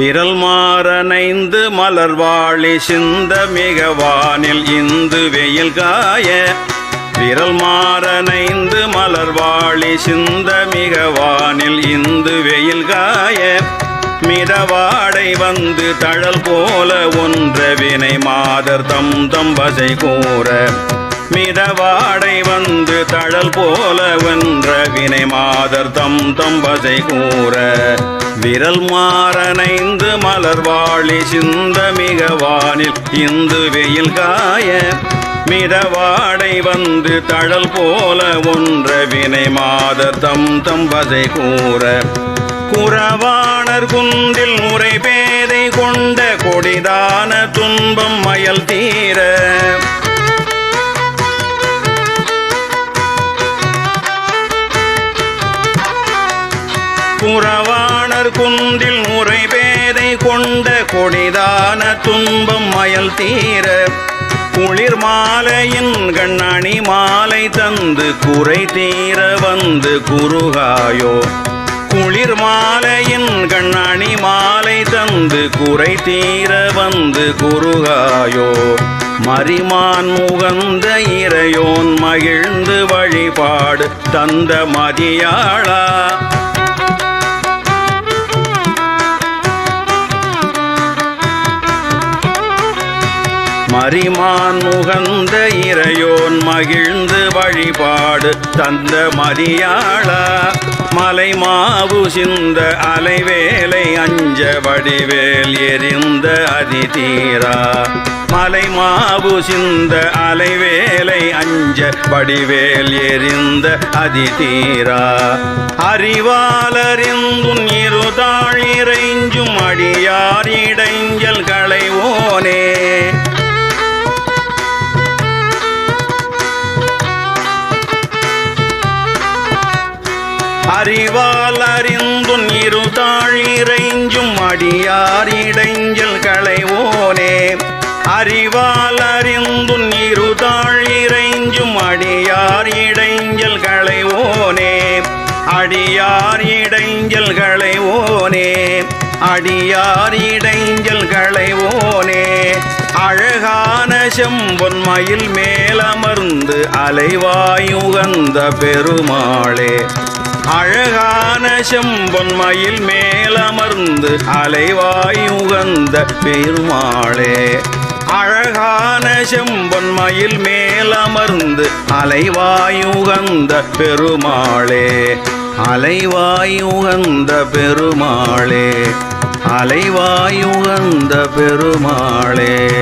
விரல் மாறனைந்து மலர்வாழி சிந்த மிகவானில் இந்து வெயில் காய. விரல் மாறனைந்து மலர்வாழி சிந்த மிகவானில் இந்து வெயில் காய. மிதவாடை வந்து தழல் போல ஒன்ற வினை மாதர் தம் தம்பசை கூற. மிதவாடை வந்து கடல் போல வென்ற வினை மாதர் தம் தம்பசை கூற. விரல் மாறனைந்து மலர் வாழி சிந்த மிக வானில் இந்து வெயில் காய. மிதவாடை வந்து தழல் போல ஒன்ற வினை மாதர் தம் தம்பசை கூற. குறவாணர் குன்றில் முறை பேதை கொண்ட கொடிதான துன்பம் மயல் தீர. புறவாணர் குன்றில் முறை பேதை கொண்ட கொடிதான துன்பம் மயல் தீர குளிர் மாலையின் கண்ணணி மாலை தந்து குறை தீர வந்து குறுகாயோ. குளிர் மாலையின் கண்ணணி மாலை தந்து குறை தீர வந்து குறுகாயோ. மரிமான் முகந்த இறையோன் மகிழ்ந்து வழிபாடு தந்த மதியாளா மரிமான் முகந்த இறையோன் மகிழ்ந்து வழிபாடு தந்த மரியாளா. மலை மாவு சிந்த அலைவேலை அஞ்ச வடிவேல் எரிந்த அதிதீரா. மலை மாவு சிந்த அலைவேலை அஞ்ச வடிவேல் எரிந்த அதிதீரா. அறிவாலறிந்துன் இருதாள் இறைஞ்சும் அடியார் இடைஞ்சல் களைவோனே அறிவால் அறிந்துன் இருதாள் இறைஞ்சும் அடியார் இடைஞ்சல் களைவோனே. அறிவால் அறிந்துன் இருதாள் இறைஞ்சும் அடியார் இடைஞ்சல் களைவோனே. அடியார் இடைஞ்சல் களைவோனே. அடியார் இடைஞ்சல் களைவோனே. அழகான செம்பொன் மயில் மேலமர்ந்து அலைவாயுகந்த பெருமாளே. அழகான செம்பொன்மையில் மேலமர்ந்து அலைவாய் உகந்த பெருமாளே. அழகான செம்பொன்மையில் மேலமர்ந்து அலைவாயுகந்த பெருமாளே. அலைவாயுகந்த பெருமாளே. அலைவாயுகந்த பெருமாளே.